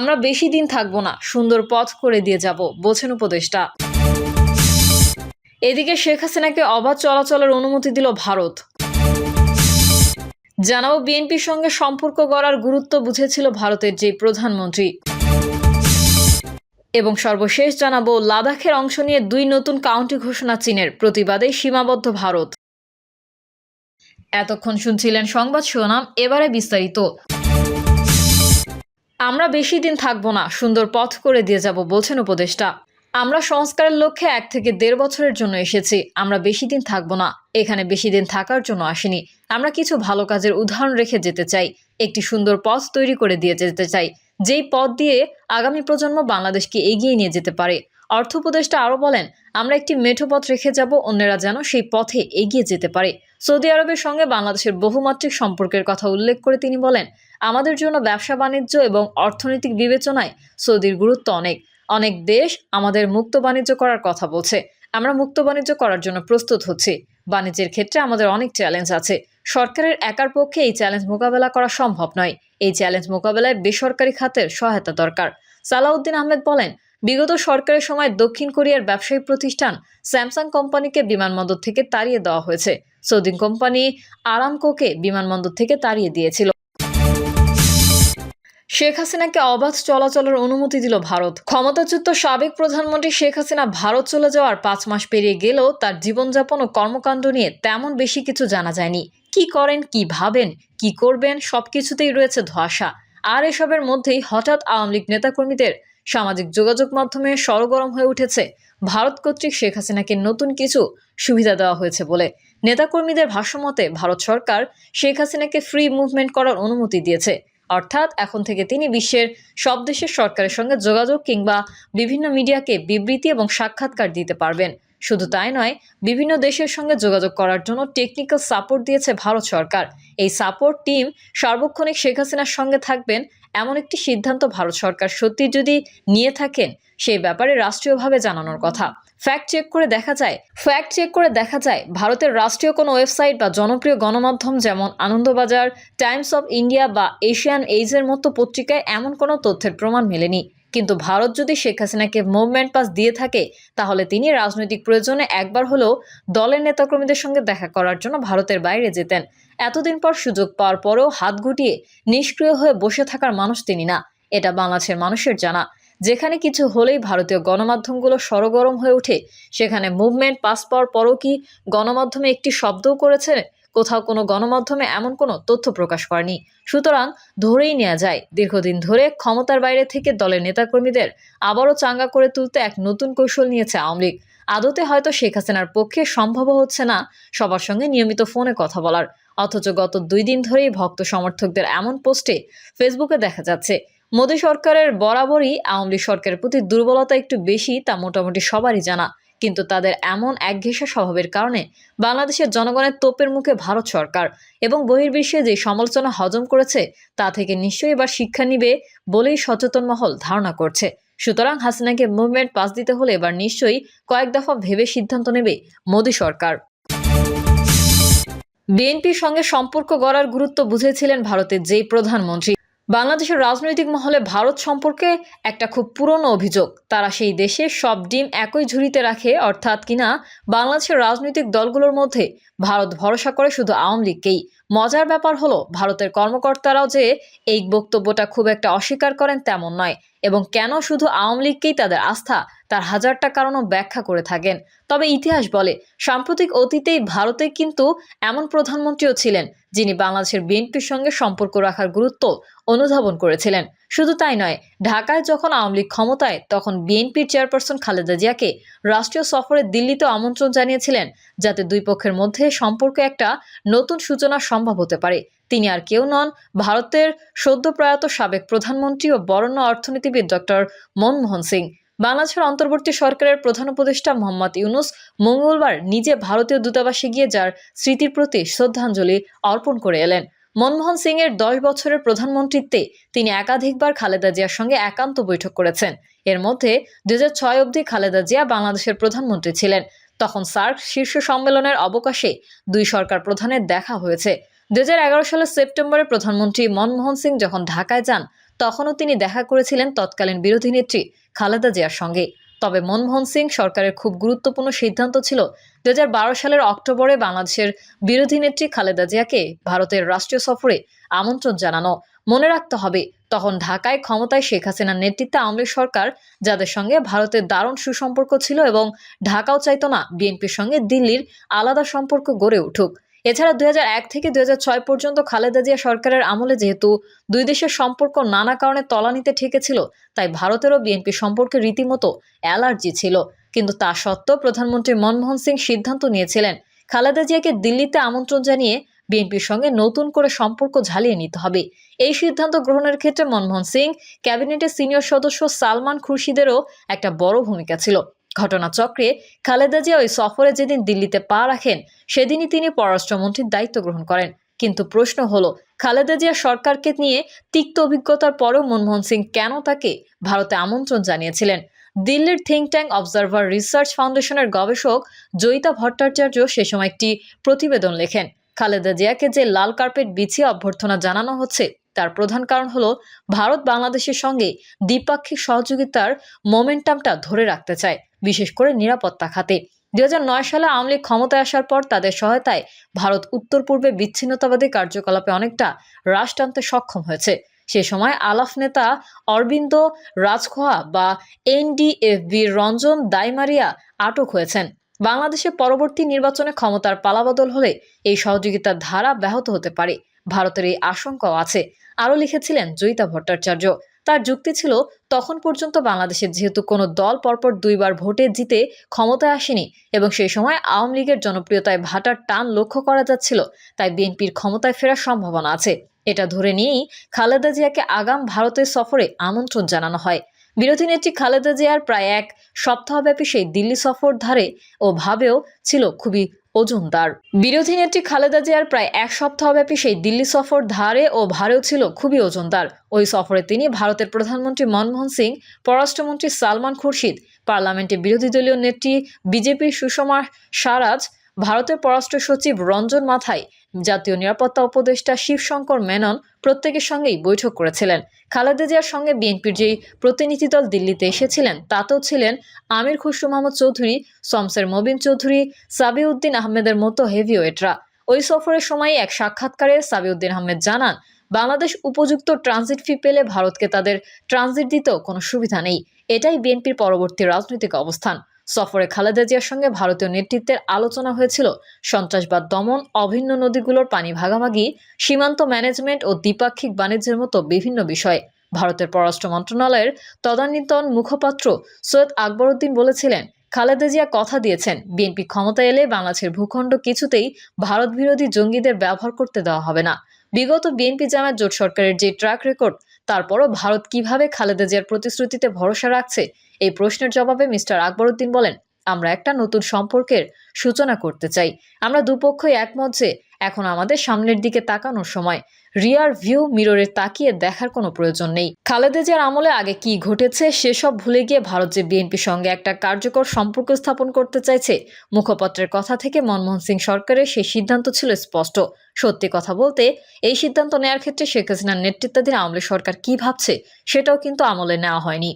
আমরা বেশি দিন থাকব না, সুন্দর পথ করে দিয়ে যাব, বলছেন উপদেষ্টা। এদিকে শেখ হাসিনাকে অবাধ চলাচলের অনুমতি দিল ভারত। জানাব বিএনপির সঙ্গে সম্পর্ক গড়ার গুরুত্ব বুঝেছিল ভারতের যে প্রধানমন্ত্রী। এবং সর্বশেষ জানাব, লাদাখের অংশ নিয়ে দুই নতুন কাউন্টি ঘোষণা চীনের, প্রতিবাদে সীমাবদ্ধ ভারত। এতক্ষণ শুনছিলেন সংবাদ শিরোনাম, এবারে বিস্তারিত। আমরা বেশি দিন থাকব না, সুন্দর পথ করে দিয়ে যাব, বলছেন উপদেষ্টা। আমরা সংস্কারের লক্ষ্যে এক থেকে দেড় বছরের জন্য এসেছি, আমরা বেশি দিন থাকব না, এখানে বেশি দিন থাকার জন্য আসিনি। আমরা কিছু ভালো কাজের উদাহরণ রেখে যেতে চাই, একটি সুন্দর পথ তৈরি করে দিয়ে যেতে চাই, যেই পথ দিয়ে আগামী প্রজন্ম বাংলাদেশকে এগিয়ে নিয়ে যেতে পারে। অর্থ উপদেষ্টা আরও বলেন, আমরা একটি মেঠো পথ রেখে যাব, অন্যরা যেন সেই পথে এগিয়ে যেতে পারে। সৌদি আরবের সঙ্গে বাংলাদেশের বহুমাত্রিক সম্পর্কের কথা উল্লেখ করে তিনি বলেন আমাদের জন্য ব্যবসা বাণিজ্য এবং অর্থনৈতিক বিবেচনায় সৌদির গুরুত্ব অনেক। অনেক দেশ আমাদের মুক্ত বাণিজ্য করার কথা বলছে। আমরা মুক্ত বাণিজ্য করার জন্য প্রস্তুত হচ্ছি। বাণিজ্যের ক্ষেত্রে আমাদের অনেক চ্যালেঞ্জ আছে। সরকারের একার পক্ষে এই চ্যালেঞ্জ মোকাবেলা করা সম্ভব নয়। এই চ্যালেঞ্জ মোকাবেলায় বেসরকারি খাতের সহায়তা দরকার। সালাউদ্দিন আহমেদ বলেন, বিগত সরকারের সময় দক্ষিণ কোরিয়ার ব্যবসায়িক প্রতিষ্ঠান স্যামসাং কোম্পানিকে বিমানবন্দর থেকে তাড়িয়ে দেওয়া হয়েছে। সৌদি কোম্পানি আরামকোকে বিমানবন্দর থেকে তাড়িয়ে দিয়েছিল। শেখ হাসিনাকে অবাধ চলাচলের অনুমতি দিল ভারত। ক্ষমতাচ্যুত সাবেক প্রধানমন্ত্রী শেখ হাসিনা ভারত চলে যাওয়ার পাঁচ মাস পেরিয়ে গেলেও তার জীবনযাপন ও কর্মকাণ্ড নিয়ে তেমন বেশি কিছু জানা যায়নি। কি করেন, কি ভাবেন, কি করবেন, সবকিছুতেই রয়েছে ধোঁয়াশা। আর এসবের মধ্যেই হঠাৎ আওয়ামী লীগ নেতাকর্মীদের সামাজিক যোগাযোগ মাধ্যমে সরগরম হয়ে উঠেছে। ভারত কর্তৃক শেখ হাসিনাকে নতুন কিছু সুবিধা দেওয়া হয়েছে বলে নেতাকর্মীদের ভাষ্যমতে, ভারত সরকার শেখ হাসিনাকে ফ্রি মুভমেন্ট করার অনুমতি দিয়েছে। অর্থাৎ এখন থেকে তিনি বিশ্বের সব দেশের সরকারের সঙ্গে যোগাযোগ কিংবা বিভিন্ন মিডিয়াকে বিবৃতি এবং সাক্ষাৎকার দিতে পারবেন। শুধু তাই নয়, বিভিন্ন দেশের সঙ্গে যোগাযোগ করার জন্য টেকনিক্যাল সাপোর্ট দিয়েছে ভারত সরকার। এই সাপোর্ট টিম সার্বক্ষণিক শেখ হাসিনার সঙ্গে থাকবেন এমন একটি সিদ্ধান্ত ভারত সরকার সত্যি যদি নিয়ে থাকেন, সেই ব্যাপারে রাষ্ট্রীয়ভাবে জানানোর কথা। ফ্যাক্ট চেক করে দেখা যায় ফ্যাক্ট চেক করে দেখা যায়, ভারতের রাষ্ট্রীয় কোনো ওয়েবসাইট বা জনপ্রিয় গণমাধ্যম যেমন আনন্দবাজার টাইমস অব ইন্ডিয়া বা এশিয়ান এইজের মতো পত্রিকায় এমন কোনো তথ্যের প্রমাণ মেলেনি। কিন্তু ভারত যদি শেখ হাসিনাকে মুভমেন্ট পাস দিয়ে থাকে, তাহলে তিনি রাজনৈতিক প্রয়োজনে একবার হলেও দলের নেতাকর্মীদের সঙ্গে দেখা করার জন্য ভারতের বাইরে যেতেন। এতদিন পর সুযোগ পাওয়ার পরেও হাত গুটিয়ে নিষ্ক্রিয় হয়ে বসে থাকার মানুষ তিনি না। এটা বাংলাদেশের মানুষের জানা। যেখানে কিছু হলেই ভারতীয় গণমাধ্যমগুলো সরগরম হয়ে ওঠে, সেখানে মুভমেন্ট পাস পাওয়ার পরও কি গণমাধ্যমে একটি শব্দও করেছে কোথাও কোনো গণমাধ্যমে এমন কোনো তথ্য প্রকাশ করেনি। সুতরাং ধরেই নেওয়া যায়, দীর্ঘদিন ধরে ক্ষমতার বাইরে থেকে দলের নেতাকর্মীদের আবারও চাঙ্গা করে তুলতে এক নতুন কৌশল নিয়েছে আওয়ামী লীগ। আদতে হয়তো শেখ হাসিনার পক্ষে সম্ভব হচ্ছে না সবার সঙ্গে নিয়মিত ফোনে কথা বলার। অথচ গত দুই দিন ধরেই ভক্ত সমর্থকদের এমন পোস্টে ফেসবুকে দেখা যাচ্ছে, মোদী সরকারের বরাবরই আওয়ামী সরকারের প্রতি দুর্বলতা একটু বেশি তা মোটামুটি সবারই জানা। কিন্তু তাদের এমন একঘেঁষা স্বভাবের কারণে বাংলাদেশের জনগণের তোপের মুখে ভারত সরকার এবং বহির্বিশ্বে যে সমালোচনা হজম করেছে, তা থেকে নিশ্চয়ই এবার শিক্ষা নিবে বলেই সচেতন মহল ধারণা করছে। সুতরাং হাসিনাকে মুভমেন্ট পাস দিতে হলে এবার নিশ্চয়ই কয়েক দফা ভেবে সিদ্ধান্ত নেবে মোদী সরকার। বিএনপির সঙ্গে সম্পর্ক গড়ার গুরুত্ব বুঝেছিলেন ভারতের যেই প্রধানমন্ত্রী। বাংলাদেশের রাজনৈতিক মহলে ভারত সম্পর্কে একটা খুব পুরনো অভিযোগ। তারা সেই দেশে সব ডিম একই ঝুড়িতে রাখে, অর্থাৎ কিনা বাংলাদেশের রাজনৈতিক দলগুলোর মধ্যে ভারত ভরসা করে শুধু আওয়ামী লীগকেই। মজার ব্যাপার হলো, ভারতের কর্মকর্তারাও যে এই বক্তব্যটা খুব একটা অস্বীকার করেন তেমন নয়। এবং কেন শুধু আওয়ামী লীগকেই তাদের আস্থা, তার হাজারটা কারণও ব্যাখ্যা করে থাকেন। তবে ইতিহাস বলে, সাম্প্রতিক অতীতেই ভারতে কিন্তু এমন প্রধানমন্ত্রীও ছিলেন, যিনি বাংলাদেশের বিএনপির সঙ্গে সম্পর্ক রাখার গুরুত্ব অনুধাবন করেছিলেন। শুধু তাই নয়, ঢাকায় যখন আওয়ামী লীগ ক্ষমতায়, তখন বিএনপির চেয়ারপারসন খালেদা জিয়াকে রাষ্ট্রীয় সফরে দিল্লিতে আমন্ত্রণ জানিয়েছিলেন, যাতে দুই পক্ষের মধ্যে সম্পর্কে একটা নতুন সূচনা সম্ভব হতে পারে। তিনি আর কেউ নন ভারতের সদ্যপ্রয়াত সাবেক প্রধানমন্ত্রী ও বরণ্য অর্থনীতিবিদ ডক্টর মনমোহন সিং। বাংলাদেশের অন্তর্বর্তী সরকারের প্রধান উপদেষ্টা মোহাম্মদ ইউনুস মঙ্গলবার নিজে ভারতীয় দূতাবাসে গিয়ে যার স্মৃতির প্রতি শ্রদ্ধাঞ্জলি অর্পণ করে এলেন। মনমোহন সিং এর দশ বছরের প্রধানমন্ত্রীত্বে তিনি একাধিকবার খালেদা জিয়ার সঙ্গে একান্ত বৈঠক করেছেন। এর মধ্যে দু ছয় অবধি খালেদা জিয়া বাংলাদেশের প্রধানমন্ত্রী ছিলেন। তখন সার্ক শীর্ষ সম্মেলনের অবকাশে দুই সরকার প্রধানের দেখা হয়েছে। দুই হাজার এগারো সালের সেপ্টেম্বরে প্রধানমন্ত্রী মনমোহন সিং যখন ঢাকায় যান, তখনও তিনি দেখা করেছিলেন তৎকালীন বিরোধী নেত্রী খালেদা জিয়ার সঙ্গে। তবে মনমোহন সিং সরকারের খুব গুরুত্বপূর্ণ সিদ্ধান্ত ছিল দুই হাজার বারো সালের অক্টোবরে বাংলাদেশের বিরোধী নেত্রী খালেদা জিয়াকে ভারতের রাষ্ট্রীয় সফরে আমন্ত্রণ জানানো। মনে রাখতে হবে, তখন ঢাকায় ক্ষমতায় শেখ হাসিনার নেতৃত্বে আওয়ামী সরকার, যাদের সঙ্গে ভারতের দারুণ সুসম্পর্ক ছিল এবং ঢাকাও চাইত না বিএনপির সঙ্গে দিল্লির আলাদা সম্পর্ক গড়ে উঠুক। এছাড়া দুই হাজার এক থেকে দুই হাজার ছয় পর্যন্ত খালেদা জিয়া সরকারের আমলে যেহেতু দুই দেশের সম্পর্ক নানা কারণে তলানিতে ঠেকেছিল, তাই ভারতেরও বিএনপি সম্পর্কে রীতিমতো অ্যালার্জি ছিল। কিন্তু তা সত্ত্বেও প্রধানমন্ত্রী মনমোহন সিং সিদ্ধান্ত নিয়েছিলেন, খালেদা জিয়াকে দিল্লিতে আমন্ত্রণ জানিয়ে বিএনপির সঙ্গে নতুন করে সম্পর্ক ঝালিয়ে নিতে হবে। এই সিদ্ধান্ত গ্রহণের ক্ষেত্রে মনমোহন সিং, ক্যাবিনেটের সিনিয়র সদস্য সালমান খুরশিদেরও একটা বড় ভূমিকা ছিল। ঘটনাচক্রে খালেদা জিয়া ওই সফরে যেদিন দিল্লিতে পা রাখেন, সেদিনই তিনি পররাষ্ট্রমন্ত্রীর দায়িত্ব গ্রহণ করেন। কিন্তু প্রশ্ন হলো, খালেদা জিয়া সরকারকে নিয়ে তিক্ত অভিজ্ঞতার পরেও মনমোহন সিং কেন তাকে ভারতে আমন্ত্রণ জানিয়েছিলেন? দিল্লির থিঙ্ক ট্যাঙ্ক অবজারভার রিসার্চ ফাউন্ডেশনের গবেষক জয়িতা ভট্টাচার্য সে সময় একটি প্রতিবেদন লেখেন, খালেদা জিয়াকে যে লাল কার্পেট বিছিয়ে অভ্যর্থনা জানানো হচ্ছে তার প্রধান কারণ হলো ভারত বাংলাদেশের সঙ্গে দ্বিপাক্ষিক সহযোগিতার মোমেন্টামটা ধরে রাখতে চায়, বিশেষ করে নিরাপত্তা খাতে। দু হাজার নয় সালে আওয়ামী লীগ ক্ষমতায় আসার পর তাদের সহায়তায় ভারত উত্তর পূর্বে বিচ্ছিন্নতাবাদী কার্যকলাপে অনেকটা হ্রাস টানতে সক্ষম হয়েছে। সে সময় আলাফ নেতা অরবিন্দ রাজখোয়া বা এনডিএফবির রঞ্জন দাইমারিয়া আটক হয়েছেন। বাংলাদেশে পরবর্তী নির্বাচনে ক্ষমতার পালাবদল হলে এই সহযোগিতার ধারা ব্যাহত হতে পারে। ভারতের এই আশঙ্কাও আছে। আরও লিখেছিলেন জয়িতা ভট্টাচার্য। তার যুক্তি ছিল, তখন পর্যন্ত বাংলাদেশের যেহেতু কোনো দল পরপর দুইবার ভোটে জিতে ক্ষমতায় আসেনি এবং সেই সময় আওয়ামী লীগের জনপ্রিয়তায় ভাটার টান লক্ষ্য করা যাচ্ছিল, তাই বিএনপির ক্ষমতায় ফেরার সম্ভাবনা আছে। এটা ধরে নিয়েই খালেদা জিয়াকে আগাম ভারতের সফরে আমন্ত্রণ জানানো হয়। বিরোধী নেত্রী খালেদা জিয়ার প্রায় এক সপ্তাহব্যাপী সেই দিল্লি সফর ধারে ও ভাবেও ছিল খুবই ওজনদার। বিরোধী নেত্রী খালেদা জিয়ার প্রায় এক সপ্তাহব্যাপী সেই দিল্লি সফর ধারে ও ভারেও ছিল খুবই ওজনদার। ওই সফরে তিনি ভারতের প্রধানমন্ত্রী মনমোহন সিং, পররাষ্ট্রমন্ত্রী সালমান খুরশিদ, পার্লামেন্টে বিরোধী দলীয় নেত্রী বিজেপির সুষমা স্বরাজ, ভারতের পররাষ্ট্র সচিব রঞ্জন মাথাই জাতীয় নিরাপত্তা উপদেষ্টা শিবশঙ্কর মেনন প্রত্যেকের সঙ্গেই বৈঠক করেছিলেন। খালেদা জিয়ার সঙ্গে বিএনপির যেই প্রতিনিধি দল দিল্লিতে এসেছিলেন, তাতেও ছিলেন আমির খুসরু মাহমুদ চৌধুরী, শমসের মবিন চৌধুরী, সাবিউদ্দিন আহমেদের মতো হেভিওয়েটরা। ওই সফরের সময় এক সাক্ষাৎকারে সাবিউদ্দিন আহমেদ জানান, বাংলাদেশ উপযুক্ত ট্রানজিট ফি পেলে ভারতকে তাদের ট্রানজিট দিতেও কোনো সুবিধা নেই। এটাই বিএনপির পরবর্তী রাজনৈতিক অবস্থান। সফরে খালেদা জিয়ার সঙ্গে ভারতীয় নেতৃত্বের আলোচনা হয়েছিল। সন্ত্রাসবাদ দমন, অভিন্ন নদীগুলোর পানি ভাগাভাগি, সীমান্ত ম্যানেজমেন্ট ও দ্বিপাক্ষিক বাণিজ্যের মতো বিভিন্ন বিষয়ে। ভারতের পররাষ্ট্র মন্ত্রণালয়ের তদানীতন মুখপাত্র সৈয়দ আকবরউদ্দিন বলেছিলেন, খালেদা জিয়া কথা দিয়েছেন, বিএনপি ক্ষমতা এলে বাংলাদেশের ভূখণ্ড কিছুতেই ভারত বিরোধী জঙ্গিদের ব্যবহার করতে দেওয়া হবে না। বিগত বিএনপি জামায়াত জোট সরকারের যে ট্র্যাক রেকর্ড তারপরও ভারত কীভাবে খালেদা জিয়ার প্রতিশ্রুতিতে ভরসা রাখছে এই প্রশ্নের জবাবে মিস্টার আকবরউদ্দিন বলেন আমরা একটা নতুন সম্পর্কের সূচনা করতে চাই। আমরা দুপক্ষই একমত যে এখন আমাদের সামনের দিকে তাকানোর সময়। রিয়ার ভিউ মিররে তাকিয়ে দেখার কোনো প্রয়োজন নেই। খালেদা জিয়ার আমলে আগে কি ঘটেছে সেসব ভুলে গিয়ে ভারত যে বিএনপির সঙ্গে একটা কার্যকর সম্পর্ক স্থাপন করতে চাইছে, মুখপত্রের কথা থেকে মনমোহন সিং সরকারের সেই সিদ্ধান্ত ছিল স্পষ্ট। সত্যি কথা বলতে, এই সিদ্ধান্ত নেওয়ার ক্ষেত্রে শেখ হাসিনার নেতৃত্বাধীন আমলে সরকার কি ভাবছে সেটাও কিন্তু আমলে নেওয়া হয়নি।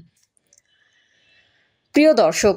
প্রিয় দর্শক